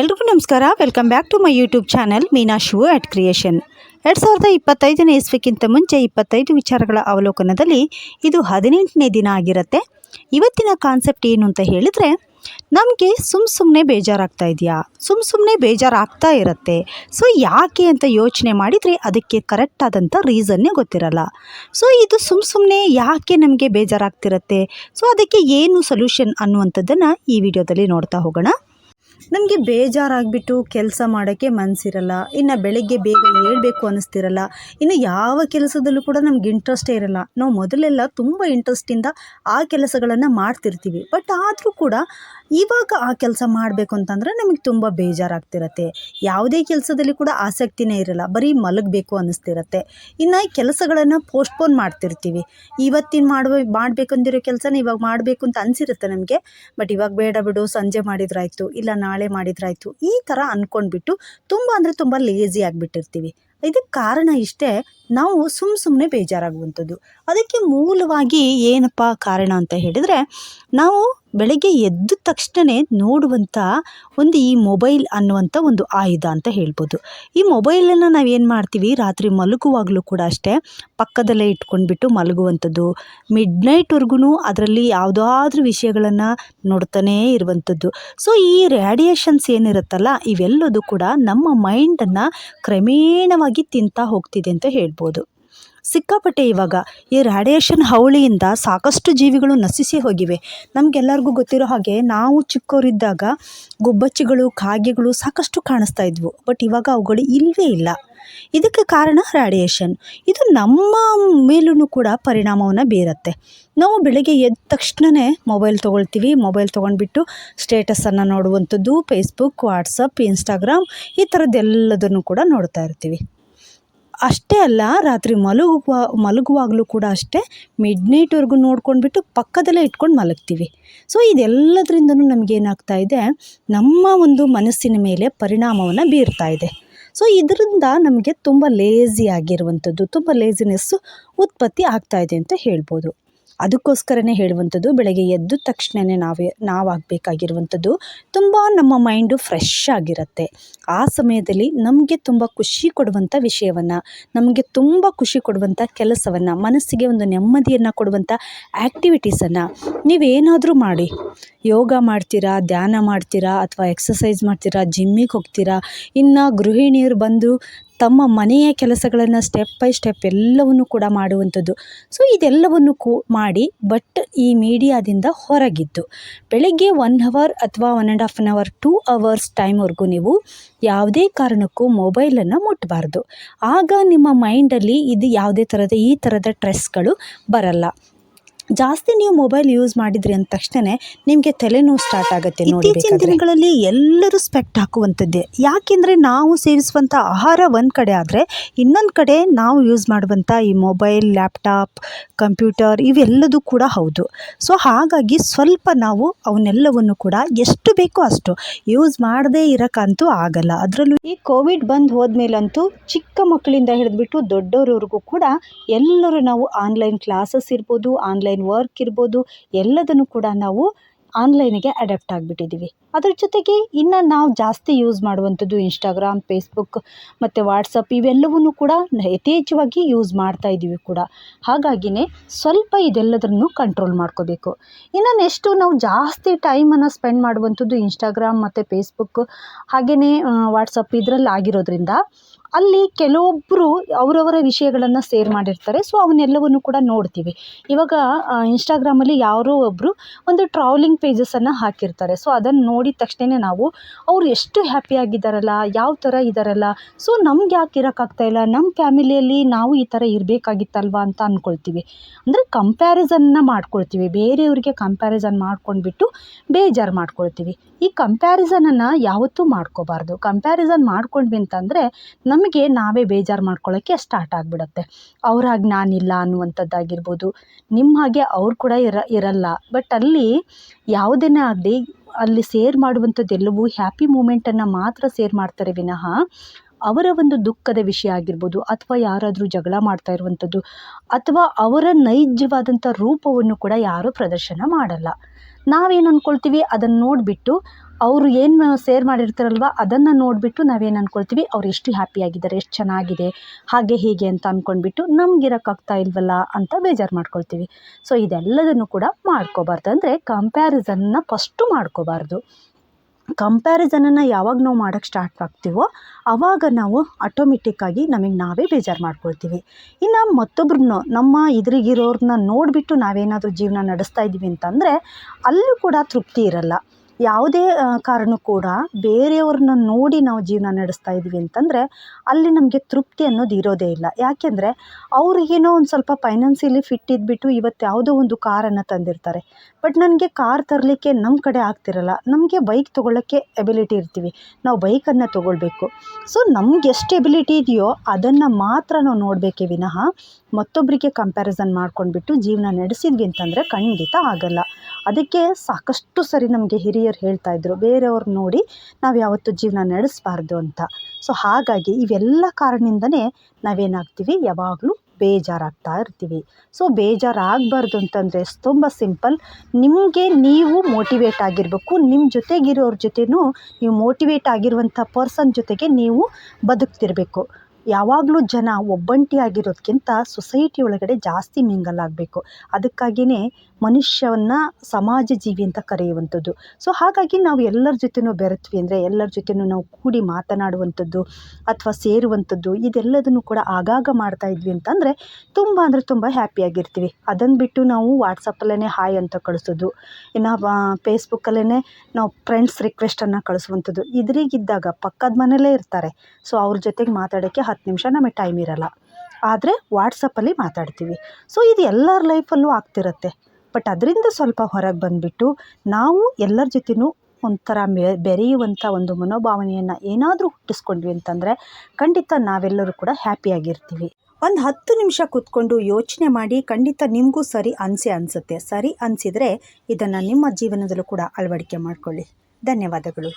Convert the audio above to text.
ಎಲ್ರಿಗೂ ನಮಸ್ಕಾರ. Welcome back to my YouTube channel Meena shoe at creation ಎರಡು ಸಾವಿರದ ಇಪ್ಪತ್ತೈದನೇ ಇಸ್ವಿಕ್ಕಿಂತ ಮುಂಚೆ ಇಪ್ಪತ್ತೈದು ವಿಚಾರಗಳ ಅವಲೋಕನದಲ್ಲಿ ಇದು ಹದಿನೆಂಟನೇ ದಿನ ಆಗಿರುತ್ತೆ. ಇವತ್ತಿನ ಕಾನ್ಸೆಪ್ಟ್ ಏನು ಅಂತ ಹೇಳಿದರೆ, ನಮಗೆ ಸುಮ್ಮ ಸುಮ್ಮನೆ ಬೇಜಾರಾಗ್ತಾ ಇದೆಯಾ? ಸುಮ್ಮ ಸುಮ್ಮನೆ ಬೇಜಾರಾಗ್ತಾ ಇರುತ್ತೆ. ಸೊ ಯಾಕೆ ಅಂತ ಯೋಚನೆ ಮಾಡಿದರೆ ಅದಕ್ಕೆ ಕರೆಕ್ಟ್ ಆದಂಥ ರೀಸನ್ನೇ ಗೊತ್ತಿರಲ್ಲ. ಸೊ ಇದು ಸುಮ್ಮ ಸುಮ್ಮನೆ ಯಾಕೆ ನಮಗೆ ಬೇಜಾರಾಗ್ತಿರತ್ತೆ? ಸೊ ಅದಕ್ಕೆ ಏನು ಸೊಲ್ಯೂಷನ್ ಅನ್ನುವಂಥದ್ದನ್ನು ಈ ವಿಡಿಯೋದಲ್ಲಿ ನೋಡ್ತಾ ಹೋಗೋಣ. ನಮಗೆ ಬೇಜಾರಾಗಿಬಿಟ್ಟು ಕೆಲಸ ಮಾಡೋಕ್ಕೆ ಮನಸ್ಸಿರಲ್ಲ ಇನ್ನು ಬೆಳಗ್ಗೆ ಬೇಗ ಏಳಬೇಕು ಅನ್ನಿಸ್ತಿರಲ್ಲ ಇನ್ನು ಯಾವ ಕೆಲಸದಲ್ಲೂ ಕೂಡ ನಮ್ಗೆ ಇಂಟ್ರೆಸ್ಟೇ ಇರಲ್ಲ. ನಾವು ಮೊದಲೆಲ್ಲ ತುಂಬ ಇಂಟ್ರೆಸ್ಟಿಂದ ಆ ಕೆಲಸಗಳನ್ನು ಮಾಡ್ತಿರ್ತೀವಿ. ಬಟ್ ಆದರೂ ಕೂಡ ಇವಾಗ ಆ ಕೆಲಸ ಮಾಡಬೇಕು ಅಂತಂದರೆ ನಮಗೆ ತುಂಬ ಬೇಜಾರಾಗ್ತಿರತ್ತೆ. ಯಾವುದೇ ಕೆಲಸದಲ್ಲಿ ಕೂಡ ಆಸಕ್ತಿನೇ ಇರಲ್ಲ, ಬರೀ ಮಲಗಬೇಕು ಅನ್ನಿಸ್ತಿರತ್ತೆ ಇನ್ನು ಕೆಲಸಗಳನ್ನು ಪೋಸ್ಟ್ಪೋನ್ ಮಾಡ್ತಿರ್ತೀವಿ. ಇವತ್ತಿನ ಮಾಡುವ, ಮಾಡಬೇಕಂದಿರೋ ಕೆಲಸನ ಇವಾಗ ಮಾಡಬೇಕು ಅಂತ ಅನಿಸಿರುತ್ತೆ ನಮಗೆ. ಬಟ್ ಇವಾಗ ಬೇಡ ಬಿಡು, ಸಂಜೆ ಮಾಡಿದ್ರಾಯ್ತು ಇಲ್ಲ, ನಾಳೆ ಮಾಡಿದ್ರಾಯ್ತು. ಈ ಥರ ಅಂದ್ಕೊಂಡ್ಬಿಟ್ಟು ತುಂಬ ಅಂದರೆ ತುಂಬ ಲೇಜಿ ಆಗಿಬಿಟ್ಟಿರ್ತೀವಿ. ಇದಕ್ಕೆ ಕಾರಣ ಇಷ್ಟೇ ನಾವು ಸುಮ್ಮ ಸುಮ್ಮನೆ ಬೇಜಾರಾಗುವಂಥದ್ದು. ಅದಕ್ಕೆ ಮೂಲವಾಗಿ ಏನಪ್ಪ ಕಾರಣ ಅಂತ ಹೇಳಿದರೆ, ನಾವು ಬೆಳಗ್ಗೆ ಎದ್ದ ತಕ್ಷಣವೇ ನೋಡುವಂಥ ಒಂದು ಈ ಮೊಬೈಲ್ ಅನ್ನುವಂಥ ಒಂದು ಆಯುಧ ಅಂತ ಹೇಳ್ಬೋದು. ಈ ಮೊಬೈಲನ್ನು ಏನು ಮಾಡ್ತೀವಿ? ರಾತ್ರಿ ಮಲಗುವಾಗಲೂ ಕೂಡ ಅಷ್ಟೇ ಪಕ್ಕದಲ್ಲೇ ಇಟ್ಕೊಂಡ್ಬಿಟ್ಟು ಮಲಗುವಂಥದ್ದು. ಮಿಡ್ ನೈಟ್ವರೆಗೂ ಅದರಲ್ಲಿ ಯಾವುದಾದ್ರೂ ವಿಷಯಗಳನ್ನು ನೋಡ್ತಾನೇ ಇರುವಂಥದ್ದು. ಸೊ ಈ ರೇಡಿಯೇಷನ್ಸ್ ಏನಿರುತ್ತಲ್ಲ, ಇವೆಲ್ಲದೂ ಕೂಡ ನಮ್ಮ ಮೈಂಡನ್ನು ಕ್ರಮೇಣವಾಗಿ ತಿಂತಾ ಹೋಗ್ತಿದೆ ಅಂತ ಹೇಳ್ಬೋದು. ಸಿಕ್ಕಾಪಟ್ಟೆ ಇವಾಗ ಈ ರೇಡಿಯೇಷನ್ ಹೌಳಿಯಿಂದ ಸಾಕಷ್ಟು ಜೀವಿಗಳು ನಶಿಸಿ ಹೋಗಿವೆ. ನಮಗೆಲ್ಲರಿಗೂ ಗೊತ್ತಿರೋ ಹಾಗೆ ನಾವು ಚಿಕ್ಕವರಿದ್ದಾಗ ಗುಬ್ಬಚ್ಚಿಗಳು, ಕಾಗೆಗಳು ಸಾಕಷ್ಟು ಕಾಣಿಸ್ತಾ ಇದ್ವು. ಬಟ್ ಇವಾಗ ಅವುಗಳು ಇಲ್ಲವೇ ಇಲ್ಲ. ಇದಕ್ಕೆ ಕಾರಣ ರೇಡಿಯೇಷನ್ ಇದು ನಮ್ಮ ಮೇಲೂ ಕೂಡ ಪರಿಣಾಮವನ್ನು ಬೀರುತ್ತೆ. ನಾವು ಬೆಳಗ್ಗೆ ಎದ್ದ ತಕ್ಷಣವೇ ಮೊಬೈಲ್ ತೊಗೊಳ್ತೀವಿ. ಮೊಬೈಲ್ ತೊಗೊಂಡ್ಬಿಟ್ಟು ಸ್ಟೇಟಸನ್ನು ನೋಡುವಂಥದ್ದು ಫೇಸ್ಬುಕ್ ವಾಟ್ಸಪ್ ಇನ್ಸ್ಟಾಗ್ರಾಮ್ ಈ ಥರದ್ದೆಲ್ಲದನ್ನು ಕೂಡ ನೋಡ್ತಾ ಇರ್ತೀವಿ. ಅಷ್ಟೇ ಅಲ್ಲ, ರಾತ್ರಿ ಮಲಗುವ, ಮಲಗುವಾಗಲೂ ಕೂಡ ಅಷ್ಟೇ ಮಿಡ್ ನೈಟ್ವರೆಗೂ ನೋಡ್ಕೊಂಡ್ಬಿಟ್ಟು ಪಕ್ಕದಲ್ಲೇ ಇಟ್ಕೊಂಡು ಮಲಗ್ತೀವಿ. ಸೊ ಇದೆಲ್ಲದರಿಂದನೂ ನಮಗೇನಾಗ್ತಾ ಇದೆ, ನಮ್ಮ ಒಂದು ಮನಸ್ಸಿನ ಮೇಲೆ ಪರಿಣಾಮವನ್ನು ಬೀರ್ತಾ ಇದೆ. ಸೊ ಇದರಿಂದ ನಮಗೆ ತುಂಬ ಲೇಝಿ ಆಗಿರುವಂಥದ್ದು, ತುಂಬ ಲೇಝಿನೆಸ್ಸು ಉತ್ಪತ್ತಿ ಆಗ್ತಾ ಇದೆ ಅಂತ ಹೇಳ್ಬೋದು. ಅದಕ್ಕೋಸ್ಕರನೇ ಹೇಳುವಂಥದ್ದು, ಬೆಳಗ್ಗೆ ಎದ್ದ ತಕ್ಷಣವೇ ನಾವೇ, ನಾವಾಗಬೇಕಾಗಿರುವಂಥದ್ದು ತುಂಬ ನಮ್ಮ ಮೈಂಡು ಫ್ರೆಶ್ ಆಗಿರುತ್ತೆ. ಆ ಸಮಯದಲ್ಲಿ ನಮಗೆ ತುಂಬ ಖುಷಿ ಕೊಡುವಂಥ ವಿಷಯವನ್ನು, ನಮಗೆ ತುಂಬ ಖುಷಿ ಕೊಡುವಂಥ ಕೆಲಸವನ್ನು, ಮನಸ್ಸಿಗೆ ಒಂದು ನೆಮ್ಮದಿಯನ್ನು ಕೊಡುವಂಥ ಆ್ಯಕ್ಟಿವಿಟೀಸನ್ನು ನೀವೇನಾದರೂ ಮಾಡಿ. ಯೋಗ ಮಾಡ್ತೀರಾ, ಧ್ಯಾನ ಮಾಡ್ತೀರಾ ಅಥವಾ ಎಕ್ಸಸೈಸ್ ಮಾಡ್ತೀರಾ, ಜಿಮ್ಮಿಗೆ ಹೋಗ್ತೀರಾ, ಇನ್ನು ಗೃಹಿಣಿಯರು ಬಂದು ತಮ್ಮ ಮನೆಯ ಕೆಲಸಗಳನ್ನು ಸ್ಟೆಪ್ ಬೈ ಸ್ಟೆಪ್ ಎಲ್ಲವನ್ನು ಕೂಡ ಮಾಡುವಂಥದ್ದು. ಸೊ ಇದೆಲ್ಲವನ್ನು ಕೂ, ಮಾಡಿ ಬಟ್ ಈ ಮೀಡಿಯಾದಿಂದ ಹೊರಗಿದ್ದು. ಬೆಳಗ್ಗೆ ಒನ್ ಅವರ್ ಅಥವಾ one and half an hour two hours ಟೈಮ್ವರೆಗೂ ನೀವು ಯಾವುದೇ ಕಾರಣಕ್ಕೂ ಮೊಬೈಲನ್ನು ಮುಟ್ಟಬಾರ್ದು ಆಗ ನಿಮ್ಮ ಮೈಂಡಲ್ಲಿ ಇದು ಯಾವುದೇ ಥರದ ಈ ಥರದ ಟ್ರೆಸ್ಗಳು ಬರಲ್ಲ. ಜಾಸ್ತಿ ನೀವು ಮೊಬೈಲ್ ಯೂಸ್ ಮಾಡಿದ್ರಿ ಅಂದ ತಕ್ಷಣ ನಿಮಗೆ ತಲೆನೋವು ಸ್ಟಾರ್ಟ್ ಆಗುತ್ತೆ ಇತ್ತೀಚಿನ ದಿನಗಳಲ್ಲಿ ಎಲ್ಲರೂ ಸ್ಪೆಕ್ಟ್ ಹಾಕುವಂಥದ್ದೇ. ಯಾಕೆಂದರೆ ನಾವು ಸೇವಿಸುವಂಥ ಆಹಾರ ಒಂದು ಕಡೆ ಆದರೆ ಇನ್ನೊಂದು ಕಡೆ ನಾವು ಯೂಸ್ ಮಾಡುವಂಥ ಈ ಮೊಬೈಲ್ ಲ್ಯಾಪ್ಟಾಪ್ ಕಂಪ್ಯೂಟರ್ ಇವೆಲ್ಲದೂ ಕೂಡ ಹೌದು. ಸೊ ಹಾಗಾಗಿ ಸ್ವಲ್ಪ ನಾವು ಅವನ್ನೆಲ್ಲವನ್ನು ಕೂಡ ಎಷ್ಟು ಬೇಕೋ ಅಷ್ಟು ಯೂಸ್ ಮಾಡದೇ ಇರೋಕ್ಕಂತೂ ಆಗಲ್ಲ. ಅದರಲ್ಲೂ ಈ ಕೋವಿಡ್ ಬಂದು ಹೋದ್ಮೇಲಂತೂ ಚಿಕ್ಕ ಮಕ್ಕಳಿಂದ ಹಿಡಿದ್ಬಿಟ್ಟು ದೊಡ್ಡವರವರೆಗೂ ಕೂಡ ಎಲ್ಲರೂ ನಾವು ಆನ್ಲೈನ್ ಕ್ಲಾಸಸ್ ಇರ್ಬೋದು ಆನ್ಲೈನ್ ವರ್ಕ್ ಇರ್ಬೋದು ಎಲ್ಲದನ್ನು ಕೂಡ ನಾವು ಆನ್ಲೈನಿಗೆ ಅಡಾಪ್ಟ್ ಆಗಿಬಿಟ್ಟಿದ್ದೀವಿ ಅದ್ರ ಜೊತೆಗೆ ಇನ್ನು ನಾವು ಜಾಸ್ತಿ ಯೂಸ್ ಮಾಡುವಂಥದ್ದು ಇನ್ಸ್ಟಾಗ್ರಾಮ್ ಫೇಸ್ಬುಕ್ ಮತ್ತು ವಾಟ್ಸಪ್ ಇವೆಲ್ಲವನ್ನೂ ಕೂಡ ಯಥೇಚ್ಛವಾಗಿ ಯೂಸ್ ಮಾಡ್ತಾ ಇದ್ದೀವಿ ಕೂಡ. ಹಾಗಾಗಿನೇ ಸ್ವಲ್ಪ ಇದೆಲ್ಲದನ್ನು ಕಂಟ್ರೋಲ್ ಮಾಡ್ಕೋಬೇಕು. ಇನ್ನು ನೆಕ್ಸ್ಟು ನಾವು ಜಾಸ್ತಿ ಟೈಮನ್ನು ಸ್ಪೆಂಡ್ ಮಾಡುವಂಥದ್ದು ಇನ್ಸ್ಟಾಗ್ರಾಮ್ ಮತ್ತು ಫೇಸ್ಬುಕ್ ಹಾಗೆಯೇ ವಾಟ್ಸಪ್ ಇದರಲ್ಲಿ ಆಗಿರೋದ್ರಿಂದ ಅಲ್ಲಿ ಕೆಲವೊಬ್ಬರು ಅವರವರ ವಿಷಯಗಳನ್ನು ಸೇರ್ ಮಾಡಿರ್ತಾರೆ. ಸೊ ಅವನ್ನೆಲ್ಲವನ್ನು ಕೂಡ ನೋಡ್ತೀವಿ. ಇವಾಗ ಇನ್ಸ್ಟಾಗ್ರಾಮಲ್ಲಿ ಯಾರೋ ಒಬ್ಬರು ಒಂದು ಟ್ರಾವೆಲಿಂಗ್ ಪೇಜಸನ್ನು ಹಾಕಿರ್ತಾರೆ. ಸೊ ಅದನ್ನು ನೋಡಿದ ತಕ್ಷಣ ನಾವು, ಅವರು ಎಷ್ಟು ಹ್ಯಾಪಿಯಾಗಿದ್ದಾರಲ್ಲ ಯಾವ ಥರ ಇದ್ದಾರಲ್ಲ. ಸೊ ನಮ್ಗೆ ಯಾಕೆ ಇರೋಕ್ಕಾಗ್ತಾಯಿಲ್ಲ ನಮ್ಮ ಫ್ಯಾಮಿಲಿಯಲ್ಲಿ ನಾವು ಈ ಥರ ಇರಬೇಕಾಗಿತ್ತಲ್ವ ಅಂತ ಅಂದ್ಕೊಳ್ತೀವಿ ಅಂದರೆ ಕಂಪ್ಯಾರಿಸನ್ನ ಮಾಡ್ಕೊಳ್ತೀವಿ. ಬೇರೆಯವ್ರಿಗೆ ಕಂಪ್ಯಾರಿಸನ್ ಮಾಡ್ಕೊಂಡ್ಬಿಟ್ಟು ಬೇಜಾರು ಮಾಡ್ಕೊಳ್ತೀವಿ. ಈ ಕಂಪ್ಯಾರಿಸನನ್ನು ಯಾವತ್ತೂ ಮಾಡ್ಕೋಬಾರ್ದು. ಕಂಪ್ಯಾರಿಸನ್ ಮಾಡ್ಕೊಂಡ್ವಿ ಅಂತಂದರೆ ನಮಗೆ ನಾವೇ ಬೇಜಾರು ಮಾಡ್ಕೊಳ್ಳೋಕ್ಕೆ ಸ್ಟಾರ್ಟ್ ಆಗಿಬಿಡುತ್ತೆ. ಅವ್ರಾಗ ನಾನಿಲ್ಲ ಅನ್ನುವಂಥದ್ದಾಗಿರ್ಬೋದು. ನಿಮ್ಮ ಹಾಗೆ ಅವ್ರು ಕೂಡ ಇರ, ಇರಲ್ಲ. ಬಟ್ ಅಲ್ಲಿ ಯಾವುದನ್ನೇ ಆಗಲಿ ಅಲ್ಲಿ ಸೇರ್ ಮಾಡುವಂಥದ್ದು ಎಲ್ಲವೂ ಹ್ಯಾಪಿ ಮೂಮೆಂಟನ್ನು ಮಾತ್ರ ಸೇರ್ ಮಾಡ್ತಾರೆ ವಿನಃ ಅವರ ಒಂದು ದುಃಖದ ವಿಷಯ ಆಗಿರ್ಬೋದು ಅಥವಾ ಯಾರಾದರೂ ಜಗಳ ಮಾಡ್ತಾ ಇರುವಂಥದ್ದು ಅಥವಾ ಅವರ ನೈಜವಾದಂಥ ರೂಪವನ್ನು ಕೂಡ ಯಾರೂ ಪ್ರದರ್ಶನ ಮಾಡಲ್ಲ. ನಾವೇನು ಅಂದ್ಕೊಳ್ತೀವಿ ಅದನ್ನು ನೋಡಿಬಿಟ್ಟು ಅವರು ಏನು ಸೇರ್ ಮಾಡಿರ್ತಾರಲ್ವ, ಅದನ್ನು ನೋಡಿಬಿಟ್ಟು ನಾವೇನು ಅಂದ್ಕೊಳ್ತೀವಿ ಅವ್ರು ಎಷ್ಟು ಹ್ಯಾಪಿಯಾಗಿದ್ದಾರೆ ಎಷ್ಟು ಚೆನ್ನಾಗಿದೆ, ಹಾಗೆ ಹೀಗೆ ಅಂತ ಅಂದ್ಕೊಂಡ್ಬಿಟ್ಟು ನಮ್ಗಿರೋಕ್ಕಾಗ್ತಾ ಇಲ್ವಲ್ಲ ಅಂತ ಬೇಜಾರು ಮಾಡ್ಕೊಳ್ತೀವಿ. ಸೊ ಇದೆಲ್ಲದನ್ನು ಕೂಡ ಮಾಡ್ಕೋಬಾರ್ದು. ಅಂದರೆ ಕಂಪ್ಯಾರಿಸನ್ನ ಫಸ್ಟು ಮಾಡ್ಕೋಬಾರ್ದು. ಕಂಪ್ಯಾರಿಸನನ್ನು ಯಾವಾಗ ನಾವು ಮಾಡೋಕ್ಕೆ ಸ್ಟಾರ್ಟ್ ಆಗ್ತೀವೋ ಆವಾಗ ನಾವು ಆಟೋಮೆಟಿಕ್ಕಾಗಿ ನಮಗೆ ನಾವೇ ಬೇಜಾರು ಮಾಡ್ಕೊಳ್ತೀವಿ. ಇನ್ನು ಮತ್ತೊಬ್ರನ್ನ ನಮ್ಮ ಎದುರಿಗಿರೋರನ್ನ ನೋಡಿಬಿಟ್ಟು ನಾವೇನಾದರೂ ಜೀವನ ನಡೆಸ್ತಾ ಇದ್ದೀವಿ ಅಂತಂದರೆ, ಅಲ್ಲೂ ಕೂಡ ತೃಪ್ತಿ ಇರಲ್ಲ. ಯಾವುದೇ ಕಾರಣ ಕೂಡ ಬೇರೆಯವ್ರನ್ನ ನೋಡಿ ನಾವು ಜೀವನ ನಡೆಸ್ತಾ ಇದ್ದೀವಿ ಅಂತಂದರೆ ಅಲ್ಲಿ ನಮಗೆ ತೃಪ್ತಿ ಅನ್ನೋದು ಇರೋದೇ ಇಲ್ಲ. ಯಾಕೆಂದರೆ ಅವ್ರಿಗೇನೋ ಒಂದು ಸ್ವಲ್ಪ ಫೈನಾನ್ಸಿಯಲಿ ಫಿಟ್ ಇದ್ಬಿಟ್ಟು ಇವತ್ತು ಯಾವುದೋ ಒಂದು ಕಾರನ್ನು ತಂದಿರ್ತಾರೆ. ಬಟ್ ನನಗೆ ಕಾರ್ ತರಲಿಕ್ಕೆ ನಮ್ಮ ಕಡೆ ಆಗ್ತಿರಲ್ಲ. ನಮಗೆ ಬೈಕ್ ತೊಗೊಳ್ಳೋಕ್ಕೆ ಎಬಿಲಿಟಿ ಇರ್ತೀವಿ. ನಾವು ಬೈಕನ್ನು ತೊಗೊಳ್ಬೇಕು. ಸೊ ನಮ್ಗೆ ಎಷ್ಟು ಎಬಿಲಿಟಿ ಇದೆಯೋ ಅದನ್ನು ಮಾತ್ರ ನಾವು ನೋಡಬೇಕೇ ವಿನಃ ಮತ್ತೊಬ್ಬರಿಗೆ ಕಂಪ್ಯಾರಿಸನ್ ಮಾಡ್ಕೊಂಡ್ಬಿಟ್ಟು ಜೀವನ ನಡೆಸಿದ್ವಿ ಅಂತಂದರೆ ಖಂಡಿತ ಆಗಲ್ಲ. ಅದಕ್ಕೆ ಸಾಕಷ್ಟು ಸರಿ ನಮಗೆ ಹಿರಿಯರು ಹೇಳ್ತಾ ಇದ್ರು, ಬೇರೆಯವ್ರು ನೋಡಿ ನಾವು ಯಾವತ್ತೂ ಜೀವನ ನಡೆಸಬಾರ್ದು ಅಂತ. ಸೊ ಹಾಗಾಗಿ ಇವೆಲ್ಲ ಕಾರಣದಿಂದನೇ ನಾವೇನಾಗ್ತೀವಿ? ಯಾವಾಗಲೂ ಬೇಜಾರಾಗ್ತಾ ಇರ್ತೀವಿ. ಸೊ ಬೇಜಾರಾಗಬಾರ್ದು ಅಂತಂದರೆ ತುಂಬ ಸಿಂಪಲ್. ನಿಮಗೆ ನೀವು ಮೋಟಿವೇಟ್ ಆಗಿರಬೇಕು. ನಿಮ್ಮ ಜೊತೆಗಿರೋರ ಜೊತೆನೂ ನೀವು ಮೋಟಿವೇಟ್ ಆಗಿರುವಂಥ ಪರ್ಸನ್ ಜೊತೆಗೆ ನೀವು ಬದುಕ್ತಿರಬೇಕು. ಯಾವಾಗಲೂ ಜನ ಒಬ್ಬಂಟಿಯಾಗಿರೋದಕ್ಕಿಂತ ಸೊಸೈಟಿ ಒಳಗಡೆ ಜಾಸ್ತಿ ಮಿಂಗಲ್ ಆಗಬೇಕು. ಅದಕ್ಕಾಗಿಯೇ ಮನುಷ್ಯವನ್ನು ಸಮಾಜ ಜೀವಿ ಅಂತ ಕರೆಯುವಂಥದ್ದು. ಸೊ ಹಾಗಾಗಿ ನಾವು ಎಲ್ಲರ ಜೊತೆನೂ ಬೆರೆತ್ವಿ ಅಂದರೆ ಎಲ್ಲರ ಜೊತೆನೂ ನಾವು ಕೂಡಿ ಮಾತನಾಡುವಂಥದ್ದು ಅಥವಾ ಸೇರುವಂಥದ್ದು ಇದೆಲ್ಲದನ್ನು ಕೂಡ ಆಗಾಗ ಮಾಡ್ತಾ ಇದ್ವಿ ಅಂತಂದರೆ ತುಂಬ ಅಂದರೆ ತುಂಬ ಹ್ಯಾಪಿಯಾಗಿರ್ತೀವಿ ಅದನ್ನು ಬಿಟ್ಟು ನಾವು ವಾಟ್ಸಪ್ಪಲ್ಲೇ ಹಾಯ್ ಅಂತ ಕಳಿಸೋದು. ಇನ್ನು ಫೇಸ್ಬುಕ್ಕಲ್ಲೇ ನಾವು ಫ್ರೆಂಡ್ಸ್ ರಿಕ್ವೆಸ್ಟನ್ನು ಕಳಿಸುವಂಥದ್ದು. ಇದ್ರಿಗಿದ್ದಾಗ ಪಕ್ಕದ ಮನೇಲೇ ಇರ್ತಾರೆ. ಸೊ ಅವ್ರ ಜೊತೆಗೆ ಮಾತಾಡೋಕ್ಕೆ ಹತ್ತು ನಿಮಿಷ ನಮಗೆ ಟೈಮ್ ಇರಲ್ಲ. ಆದರೆ ವಾಟ್ಸಪ್ಪಲ್ಲಿ ಮಾತಾಡ್ತೀವಿ. ಸೊ ಇದು ಎಲ್ಲರ ಲೈಫಲ್ಲೂ ಆಗ್ತಿರುತ್ತೆ. ಬಟ್ ಅದರಿಂದ ಸ್ವಲ್ಪ ಹೊರಗೆ ಬಂದುಬಿಟ್ಟು ನಾವು ಎಲ್ಲರ ಜೊತೆನೂ ಒಂಥರ ಮೆ, ಬೆರೆಯುವಂಥ ಒಂದು ಮನೋಭಾವನೆಯನ್ನು ಏನಾದರೂ ಹುಟ್ಟಿಸ್ಕೊಂಡ್ವಿ ಅಂತಂದರೆ ಖಂಡಿತ ನಾವೆಲ್ಲರೂ ಕೂಡ ಹ್ಯಾಪಿಯಾಗಿರ್ತೀವಿ ಒಂದು ಹತ್ತು ನಿಮಿಷ ಕೂತ್ಕೊಂಡು ಯೋಚನೆ ಮಾಡಿ ಖಂಡಿತ ನಿಮಗೂ ಸರಿ ಅನಿಸೆ ಅನಿಸುತ್ತೆ. ಸರಿ ಅನಿಸಿದರೆ ಇದನ್ನು ನಿಮ್ಮ ಜೀವನದಲ್ಲೂ ಕೂಡ ಅಳವಡಿಕೆ ಮಾಡಿಕೊಳ್ಳಿ. ಧನ್ಯವಾದಗಳು.